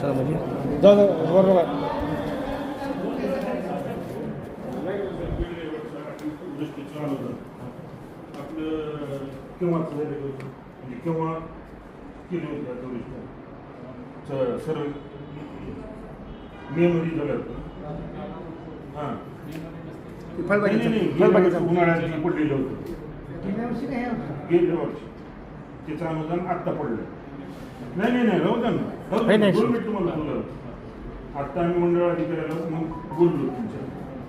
चला म्हणजे. जाऊ बरोबर. केव्हा? म्हणजे केव्हा केली होती? स- सर्व मे मध्ये झालं हां उन्हाळ्यात पडलेलं होतं. गेल्या वर्षी त्याचं अनुदान आत्ता पडलं नाही नाही नाही राहू द्या ना. राहू द्या. नाही, नाही. दोन मिनिट तुम्हाला आत्ता आम्ही मंडळ अधिकाऱ्याला मग बोललो तुमच्या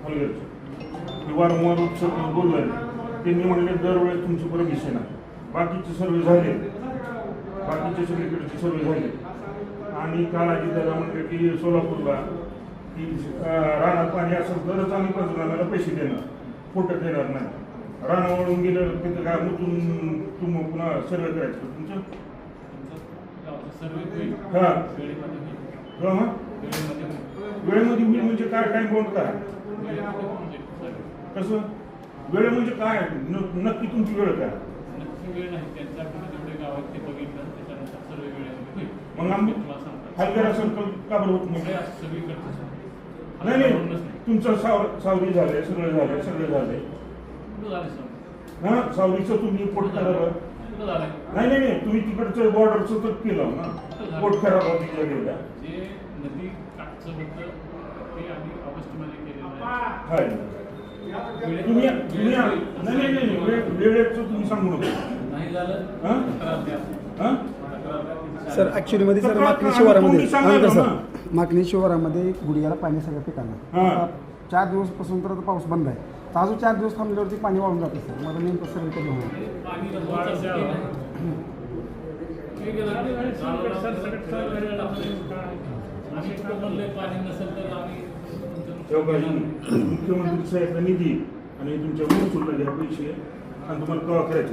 हलगरच्या की वारंवार उत्सव बोललोय त्यांनी म्हणले दरवेळेस तुमची परमिशन आहे. बाकीचे सर्वे झाले. बाकीचे सगळीकडचे सर्वे झाले. आणि काल आजी दादा म्हणले की सोलापूरला की अं, रानात पाणी असेल तरच आम्ही पंचनाम्याला पैसे देणार. फोटो देणार नाही. रानावळून गेलं तिथं काय मुतून तुम्ही पुन्हा सर्वे करायचं तुमचं? हा. वेळेमध्ये होईल. म्हणजे काय टाइम बाउंड काय. कसं? वेळ म्हणजे काय? नक्की तुमची वेळ काय? मग आम्ही असेल तर का बरं होत म्हणजे नाही नाही. तुमचं साव सावरी झालंय सगळं झालंय सगळं झालंय हा सावरीचं तुम्ही पोट झालंय नाही नाही नाही. तुम्ही तिकडचं बॉर्डरचं तर केलं ना. पोट खराब तिच्या गेल्या जे नदी काठचं होतं ते आम्ही ऑगस्टमध्ये केलेलं आहे. हाय. वेळेत- तुम्ही तुम्ही वेळेत नाही होईल. नाही नाही नाही. वेळ- वेळेचं तुम्ही सांगू नका. नाही झालं. हा? तक्रार द्या. हा? तक्रार द्या. सर ॲक्च्युलीमध्ये सर तक्रार मागणी शिवारामध्ये. कसं मागणी शिवारामध्ये गुडघ्याला पाणी सगळ्या पिकांना चार दिवसपासून तर आता पाऊस बंद आहे. तर अजून चार दिवस थांबल्यावरती पाणी वाळून जातं सर. मला नेमकं सर कधी होणार मुख्यमंत्री साहेब निधी आणि तुमच्या महसूलला घ्या पैसे आणि तुम्हाला कवा करायचे